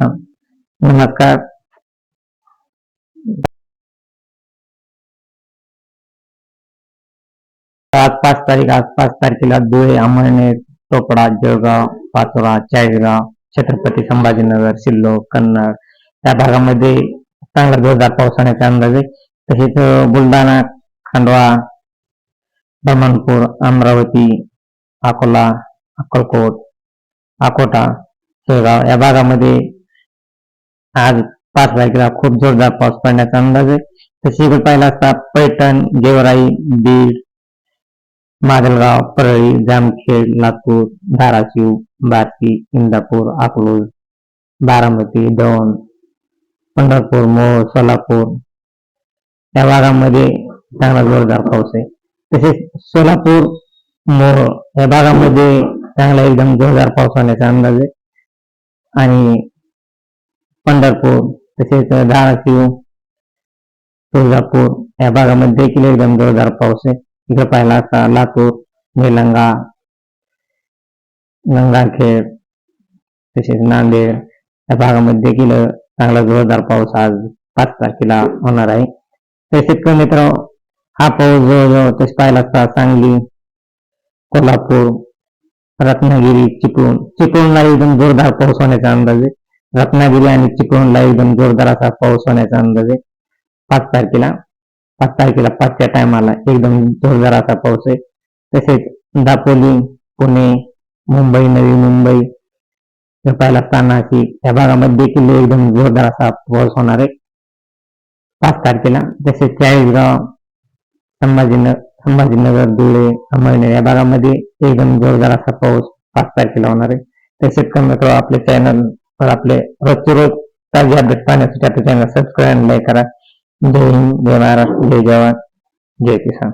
नमस्कार आज पाच तारीख आज पाच तारखेला धुळे अमळनेर चोपडा जळगाव पाचोरा चाळीसगाव छत्रपती संभाजीनगर सिल्लो कन्नड या भागामध्ये चांगला जोरदार पाऊस होण्याचा अंदाज आहे तसेच बुलढाणा खांडवा बमनपूर अमरावती अकोला अक्कलकोट अकोटा शेगाव या भागामध्ये आज पाच तारखेला खूप जोरदार पाऊस पडण्याचा अंदाज आहे. तसे इकडे पाहिला असता पैठण गेवराई बीड माजलगाव परळी जामखेड लातूर धाराशिव बार्शी इंदापूर अकलूज बारामती दौंड पंढरपूर मोहोळ सोलापूर. या भागामध्ये चांगला जोरदार पाऊस आहे. तसेच सोलापूर मोहोळ या भागामध्ये चांगला एकदम जोरदार पाऊस होण्याचा अंदाज आहे. आणि पंढरपूर तसेच धाराशिव तुळजापूर या भागामध्ये देखील एकदम जोरदार पाऊस आहे. इकडे पाहिला असता लातूर निलंगा गंगाखेड तसेच नांदेड या भागामध्ये देखील चांगला जोरदार पाऊस आज पाच तारखेला होणार आहे. तर शेतकरी मित्र हा पाऊस जवळजवळ तसे पाहिला असता सांगली कोल्हापूर रत्नागिरी चिपळूण. चिपळूणला एकदम जोरदार पाऊस होण्याचा अंदाज आहे. रत्नागिरी आणि चिपळूणला एकदम जोरदार असा पाऊस होण्याचा अंदाज आहे पाच तारखेला पाच तारखेला पाचच्या टायमाला एकदम जोरदार असा पाऊस आहे. तसेच दापोली पुणे मुंबई नवी मुंबई पहिला पाहिला नाशिक या भागामध्ये देखील एकदम जोरदार असा पाऊस होणार आहे. पाच तारखेला तसेच चाळीसगाव संभाजीनगर संभाजीनगर धुळे अंमळनेर या भागामध्ये एकदम जोरदार असा पाऊस पाच तारखेला होणार आहे. तसेच कमी आपल्या चॅनल वर आपले रोजचे रोज ताजे अपडेट पाहण्यासाठी आपल्या चॅनल सबस्क्राईब लाईक करा. जय हिंद जय महाराष्ट्र जय जवान जय किसान.